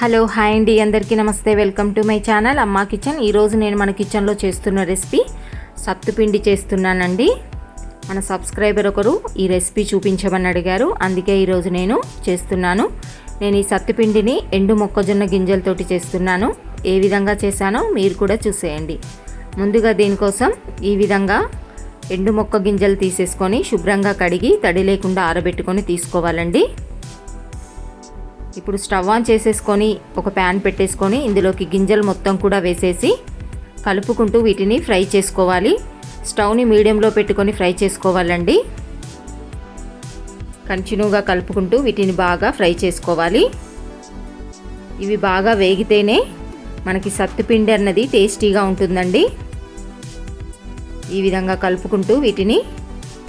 Hello hi అండి. అందరికీ నమస్తే. Welcome to my channel Amma kitchen. ఈరోజు నేను మన కిచెన్లో చేస్తున్న రెసిపీ సత్తుపిండి చేస్తున్నానండి. మన సబ్స్క్రైబర్ ఒకరు ఈ రెసిపీ చూపించమని అడిగారు. అందుకే ఈరోజు నేను చేస్తున్నాను. నేను ఈ సత్తుపిండిని ఎండు మొక్కజొన్న గింజలతోటి చేస్తున్నాను. ఏ విధంగా చేశానో మీరు కూడా చూసేయండి. ముందుగా దీనికోసం ఈ విధంగా ఎండు మొక్క గింజలు తీసేసుకొని శుభ్రంగా కడిగి తడి లేకుండా ఆరబెట్టుకొని తీసుకోవాలండి. ఇప్పుడు స్టవ్ ఆన్ చేసేసుకొని ఒక ప్యాన్ పెట్టేసుకొని ఇందులోకి గింజలు మొత్తం కూడా వేసేసి కలుపుకుంటూ వీటిని ఫ్రై చేసుకోవాలి. స్టవ్ని మీడియంలో పెట్టుకొని ఫ్రై చేసుకోవాలండి. కంటిన్యూగా కలుపుకుంటూ వీటిని బాగా ఫ్రై చేసుకోవాలి. ఇవి బాగా వేగితేనే మనకి సత్తుపిండి అన్నది టేస్టీగా ఉంటుందండి. ఈ విధంగా కలుపుకుంటూ వీటిని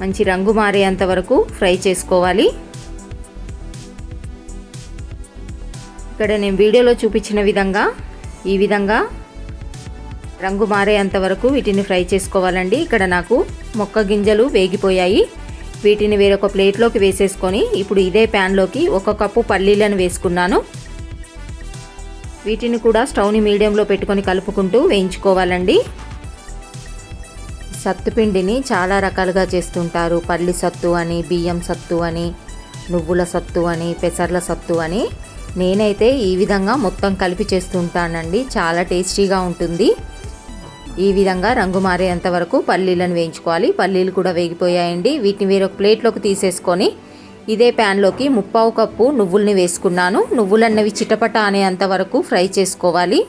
మంచి రంగు మారేంత వరకు ఫ్రై చేసుకోవాలి. ఇక్కడ నేను వీడియోలో చూపించిన విధంగా ఈ విధంగా రంగు మారేంత వరకు వీటిని ఫ్రై చేసుకోవాలండి. ఇక్కడ నాకు మొక్క గింజలు వేగిపోయాయి. వీటిని వేరొక ప్లేట్లోకి వేసేసుకొని ఇప్పుడు ఇదే ప్యాన్లోకి ఒక కప్పు పల్లీలను వేసుకున్నాను. వీటిని కూడా స్టవ్ని మీడియంలో పెట్టుకొని కలుపుకుంటూ వేయించుకోవాలండి. సత్తుపిండిని చాలా రకాలుగా చేస్తుంటారు. పల్లి సత్తు అని బియ్యం సత్తు అని నువ్వుల సత్తు అని పెసర్ల సత్తు అని. నేనైతే ఈ విధంగా మొత్తం కలిపి చేస్తుంటానండి చాలా టేస్టీగా ఉంటుంది. ఈ విధంగా రంగు మారేంత వరకు పల్లీలను వేయించుకోవాలి. పల్లీలు కూడా వేగిపోయాయండి. వీటిని వేరొక ప్లేట్లోకి తీసేసుకొని ఇదే ప్యాన్లోకి ముప్పావు కప్పు నువ్వుల్ని వేసుకున్నాను. నువ్వులన్నవి చిటపట అనేంత వరకు ఫ్రై చేసుకోవాలి.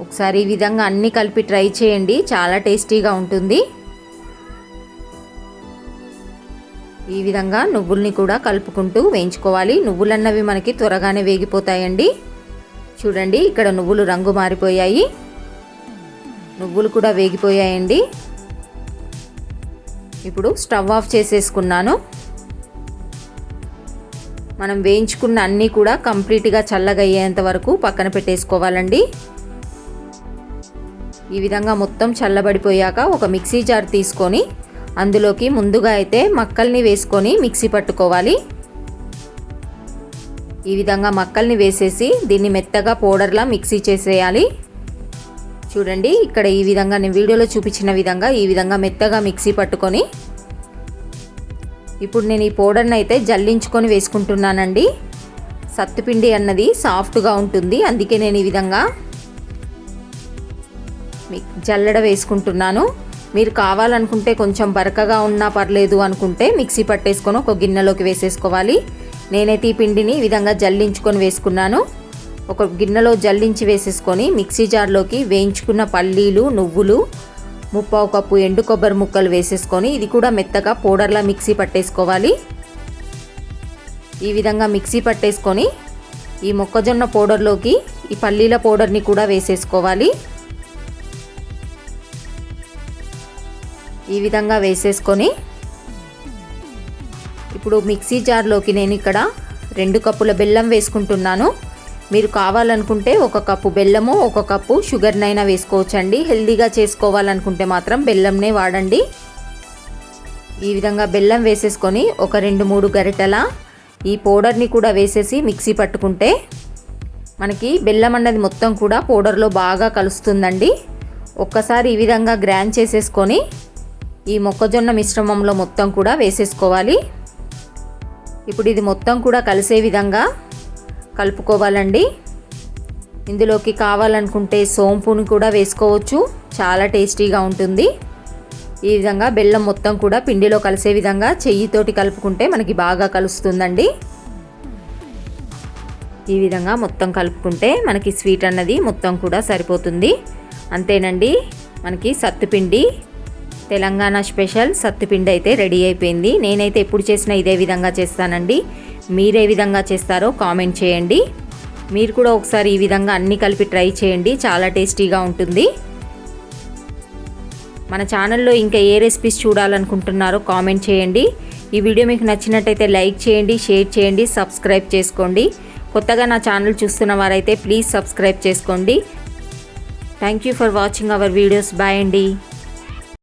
ఒకసారి ఈ విధంగా అన్నీ కలిపి ట్రై చేయండి. చాలా టేస్టీగా ఉంటుంది. ఈ విధంగా నువ్వుల్ని కూడా కలుపుకుంటూ వేయించుకోవాలి. నువ్వులన్నవి మనకి త్వరగానే వేగిపోతాయండి. చూడండి ఇక్కడ నువ్వులు రంగు మారిపోయాయి. నువ్వులు కూడా వేగిపోయాయండి. ఇప్పుడు స్టవ్ ఆఫ్ చేసేసుకున్నాను. మనం వేయించుకున్న అన్నీ కూడా కంప్లీట్గా చల్లగయ్యేంత వరకు పక్కన పెట్టేసుకోవాలండి. ఈ విధంగా మొత్తం చల్లబడిపోయాక ఒక మిక్సీ జార్ తీసుకొని అందులోకి ముందుగా అయితే మక్కల్ని వేసుకొని మిక్సీ పట్టుకోవాలి. ఈ విధంగా మక్కల్ని వేసేసి దీన్ని మెత్తగా పౌడర్లా మిక్సీ చేసేయాలి. చూడండి ఇక్కడ ఈ విధంగా నేను వీడియోలో చూపించిన విధంగా ఈ విధంగా మెత్తగా మిక్సీ పట్టుకొని ఇప్పుడు నేను ఈ పౌడర్ని అయితే జల్లించుకొని వేసుకుంటున్నానండి. సత్తుపిండి అన్నది సాఫ్ట్గా ఉంటుంది. అందుకే నేను ఈ విధంగా జల్లడ వేసుకుంటున్నాను. మీరు కావాలనుకుంటే కొంచెం బరకగా ఉన్నా పర్లేదు అనుకుంటే మిక్సీ పట్టేసుకొని ఒక గిన్నెలోకి వేసేసుకోవాలి. నేనైతే ఈ పిండిని ఈ విధంగా జల్లించుకొని వేసుకున్నాను. ఒక గిన్నెలో జల్లించి వేసేసుకొని మిక్సీ జార్లోకి వేయించుకున్న పల్లీలు నువ్వులు ముప్పావు కప్పు ఎండు కొబ్బరి ముక్కలు వేసేసుకొని ఇది కూడా మెత్తగా పౌడర్లా మిక్సీ పట్టేసుకోవాలి. ఈ విధంగా మిక్సీ పట్టేసుకొని ఈ మొక్కజొన్న పౌడర్లోకి ఈ పల్లీల పౌడర్ని కూడా వేసేసుకోవాలి. ఈ విధంగా వేసేసుకొని ఇప్పుడు మిక్సీ జార్లోకి నేను ఇక్కడ రెండు కప్పుల బెల్లం వేసుకుంటున్నాను. మీరు కావాలనుకుంటే ఒక కప్పు బెల్లము ఒక కప్పు షుగర్నైనా వేసుకోవచ్చండి. హెల్దీగా చేసుకోవాలనుకుంటే మాత్రం బెల్లంనే వాడండి. ఈ విధంగా బెల్లం వేసేసుకొని ఒక రెండు మూడు గరిటెల ఈ పౌడర్ని కూడా వేసేసి మిక్సీ పట్టుకుంటే మనకి బెల్లం అన్నది మొత్తం కూడా పౌడర్లో బాగా కలుస్తుందండి. ఒక్కసారి ఈ విధంగా గ్రాండ్ చేసేసుకొని ఈ మొక్కజొన్న మిశ్రమంలో మొత్తం కూడా వేసేసుకోవాలి. ఇప్పుడు ఇది మొత్తం కూడా కలిసే విధంగా కలుపుకోవాలండి. ఇందులోకి కావాలనుకుంటే సోంపుని కూడా వేసుకోవచ్చు. చాలా టేస్టీగా ఉంటుంది. ఈ విధంగా బెల్లం మొత్తం కూడా పిండిలో కలిసే విధంగా చెయ్యితోటి కలుపుకుంటే మనకి బాగా కలుస్తుందండి. ఈ విధంగా మొత్తం కలుపుకుంటే మనకి స్వీట్ అన్నది మొత్తం కూడా సరిపోతుంది. అంతేనండి. మనకి సత్తుపిండి తెలంగాణ స్పెషల్ సత్తుపిండి అయితే రెడీ అయిపోయింది. నేనైతే ఎప్పుడు చేసినా ఇదే విధంగా చేస్తానండి. మీరే విధంగా చేస్తారో కామెంట్ చేయండి. మీరు కూడా ఒకసారి ఈ విధంగా అన్నీ కలిపి ట్రై చేయండి. చాలా టేస్టీగా ఉంటుంది. మన ఛానల్లో ఇంకా ఏ రెసిపీస్ చూడాలనుకుంటున్నారో కామెంట్ చేయండి. ఈ వీడియో మీకు నచ్చినట్టయితే లైక్ చేయండి షేర్ చేయండి సబ్స్క్రైబ్ చేసుకోండి. కొత్తగా నా ఛానల్ చూస్తున్న వారైతే ప్లీజ్ సబ్స్క్రైబ్ చేసుకోండి. Thank you for watching our videos bye అండి.